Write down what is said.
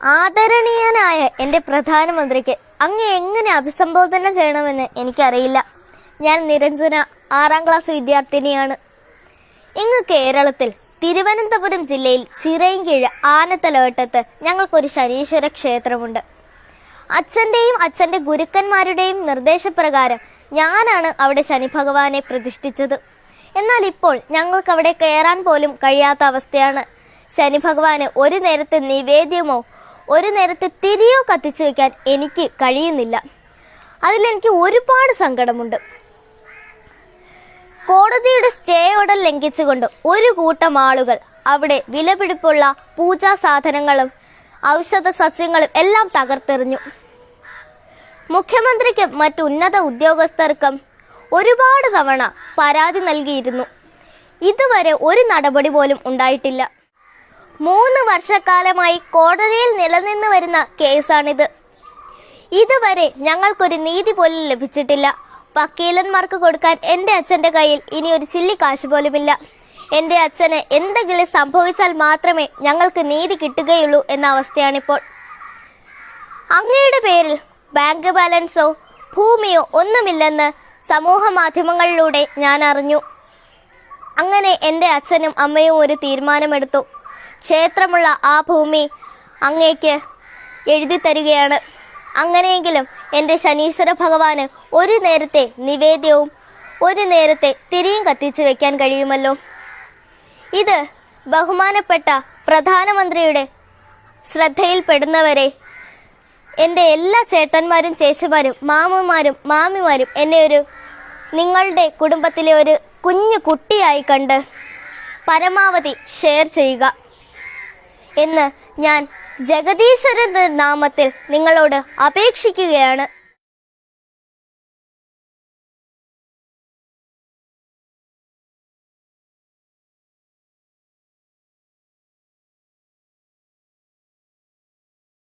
ആദരണീയനായ എന്റെ പ്രധാനമന്ത്രിക്ക് അങ്ങ് എങ്ങനെ അഭിസംബോധന ചെയ്യണമെന്ന് എനിക്കറിയില്ല. ഞാൻ നിരഞ്ജന ആറാം ക്ലാസ് വിദ്യാർത്ഥിനിയാണ്. ഇങ്ങ് കേരളത്തിൽ തിരുവനന്തപുരം ജില്ലയിൽ ചിറയൻകീഴ് ആനത്തലവട്ടത്ത് ഞങ്ങൾക്കൊരു ശനീശ്വര ക്ഷേത്രമുണ്ട്. അച്ഛന്റെയും അച്ഛന്റെ ഗുരുക്കന്മാരുടെയും നിർദ്ദേശപ്രകാരം ഞാനാണ് അവിടെ ശനി ഭഗവാനെ പ്രതിഷ്ഠിച്ചത്. എന്നാൽ ഇപ്പോൾ ഞങ്ങൾക്ക് അവിടെ കയറാൻ പോലും കഴിയാത്ത അവസ്ഥയാണ്. ശനി ഭഗവാന് ഒരു നേരത്തെ നിവേദ്യമോ ഒരു നേരത്തെ തിരിയോ കത്തിച്ചു വെക്കാൻ എനിക്ക് കഴിയുന്നില്ല. അതിലെനിക്ക് ഒരുപാട് സങ്കടമുണ്ട്. കോടതിയുടെ സ്റ്റേ ഓർഡർ ലംഘിച്ചുകൊണ്ട് ഒരു കൂട്ടം ആളുകൾ അവിടെ വിലപിടിപ്പുള്ള പൂജാ സാധനങ്ങളും ഔഷധ സസ്യങ്ങളും എല്ലാം തകർത്തെറിഞ്ഞു. മുഖ്യമന്ത്രിക്കും മറ്റു ഉന്നത ഉദ്യോഗസ്ഥർക്കും ഒരുപാട് തവണ പരാതി നൽകിയിരുന്നു. ഇതുവരെ ഒരു നടപടി പോലും ഉണ്ടായിട്ടില്ല. മൂന്ന് വർഷക്കാലമായി കോടതിയിൽ നിലനിന്ന് വരുന്ന കേസാണിത്. ഇതുവരെ ഞങ്ങൾക്കൊരു നീതി പോലും ലഭിച്ചിട്ടില്ല. വക്കീലന്മാർക്ക് കൊടുക്കാൻ എന്റെ അച്ഛന്റെ കയ്യിൽ ഇനി ഒരു ചില്ലി കാശ് പോലുമില്ല. എന്റെ അച്ഛന് എന്തെങ്കിലും സംഭവിച്ചാൽ മാത്രമേ ഞങ്ങൾക്ക് നീതി കിട്ടുകയുള്ളൂ എന്ന അവസ്ഥയാണിപ്പോൾ. അങ്ങയുടെ പേരിൽ ബാങ്ക് ബാലൻസോ ഭൂമിയോ ഒന്നുമില്ലെന്ന് സമൂഹ മാധ്യമങ്ങളിലൂടെ ഞാൻ അറിഞ്ഞു. അങ്ങനെ എന്റെ അച്ഛനും അമ്മയും ഒരു തീരുമാനമെടുത്തു. ക്ഷേത്രമുള്ള ആ ഭൂമി അങ്ങേക്ക് എഴുതി തരികയാണ്. അങ്ങനെയെങ്കിലും എന്റെ ശനീശ്വര ഭഗവാന് ഒരു നേരത്തെ നിവേദ്യവും ഒരു നേരത്തെ തിരിയും കത്തിച്ചു വെക്കാൻ കഴിയുമല്ലോ? ഇത് ബഹുമാനപ്പെട്ട പ്രധാനമന്ത്രിയുടെ ശ്രദ്ധയിൽപ്പെടുന്നവരെ എന്റെ എല്ലാ ചേട്ടന്മാരും ചേച്ചിമാരും മാമന്മാരും മാമിമാരും എന്നെ ഒരു നിങ്ങളുടെ കുടുംബത്തിലെ ഒരു കുഞ്ഞു കുട്ടിയായി കണ്ട് പരമാവധി ഷെയർ ചെയ്യുക. എന്ന് ഞാൻ ജഗദീശ്വരന്റെ നാമത്തിൽ നിങ്ങളോട് അപേക്ഷിക്കുകയാണ്.